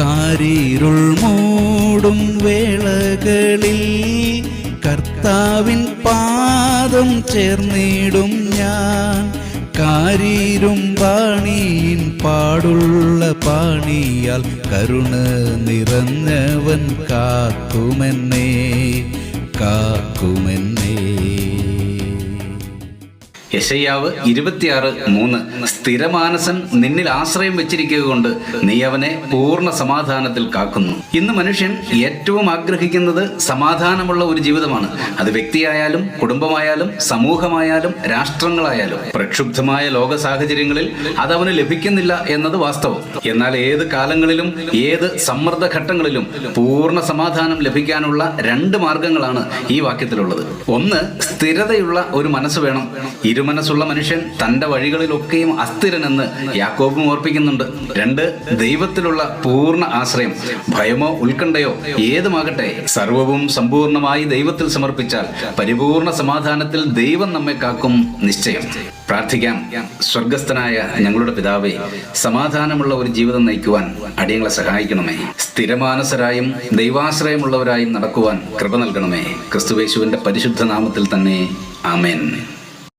കാരീരുൾ മൂടും വേളകളിൽ കർത്താവിൻ പാദം ചേർന്നിടും ഞാൻ. കാരീരും പാണിയിൻ പാടുള്ള പാണിയാൽ കരുണ നിറഞ്ഞവൻ കാക്കുമെന്നേ കാക്കുമെന്നേ യശയ്യാവ് ഇരുപത്തിയാറ് മൂന്ന്. സ്ഥിരമാനസൻ നിന്നിൽ ആശ്രയം വെച്ചിരിക്കുക കൊണ്ട് നീ അവനെ പൂർണ സമാധാനത്തിൽ കാക്കുന്നു. ഇന്ന് മനുഷ്യൻ ഏറ്റവും ആഗ്രഹിക്കുന്നത് സമാധാനമുള്ള ഒരു ജീവിതമാണ്. അത് വ്യക്തിയായാലും കുടുംബമായാലും സമൂഹമായാലും രാഷ്ട്രങ്ങളായാലും. പ്രക്ഷുബ്ധമായ ലോക സാഹചര്യങ്ങളിൽ അത് അവന് ലഭിക്കുന്നില്ല എന്നത് വാസ്തവം. എന്നാൽ ഏത് കാലങ്ങളിലും ഏത് സമ്മർദ്ദ ഘട്ടങ്ങളിലും പൂർണ സമാധാനം ലഭിക്കാനുള്ള രണ്ട് മാർഗങ്ങളാണ് ഈ വാക്യത്തിലുള്ളത്. ഒന്ന് സ്ഥിരതയുള്ള ഒരു മനസ്സ് വേണം. ഇരുമനസ്സുള്ള മനുഷ്യൻ തന്റെ വഴികളിലൊക്കെയും അസ്ഥിരനെന്ന് യാക്കോബും ഓർപ്പിക്കുന്നുണ്ട്. രണ്ട് ദൈവത്തിലുള്ള പൂർണ ആശ്രയം. ഭയമോ ഉത്കണ്ഠയോ ഏതുമാകട്ടെ സർവവും സമ്പൂർണമായി ദൈവത്തിൽ സമർപ്പിച്ചാൽ പരിപൂർണ സമാധാനത്തിൽ ദൈവം നമ്മെ കാക്കും നിശ്ചയം. പ്രാർത്ഥിക്കാം. സ്വർഗസ്ഥനായ ഞങ്ങളുടെ പിതാവേ സമാധാനമുള്ള ഒരു ജീവിതം നയിക്കുവാൻ അടിയങ്ങളെ സഹായിക്കണമേ. സ്ഥിരമാനസരായും ദൈവാശ്രയമുള്ളവരായും നടക്കുവാൻ കൃപ നൽകണമേ. ക്രിസ്തുവേശുവിന്റെ പരിശുദ്ധ നാമത്തിൽ തന്നെ. ആമേൻ.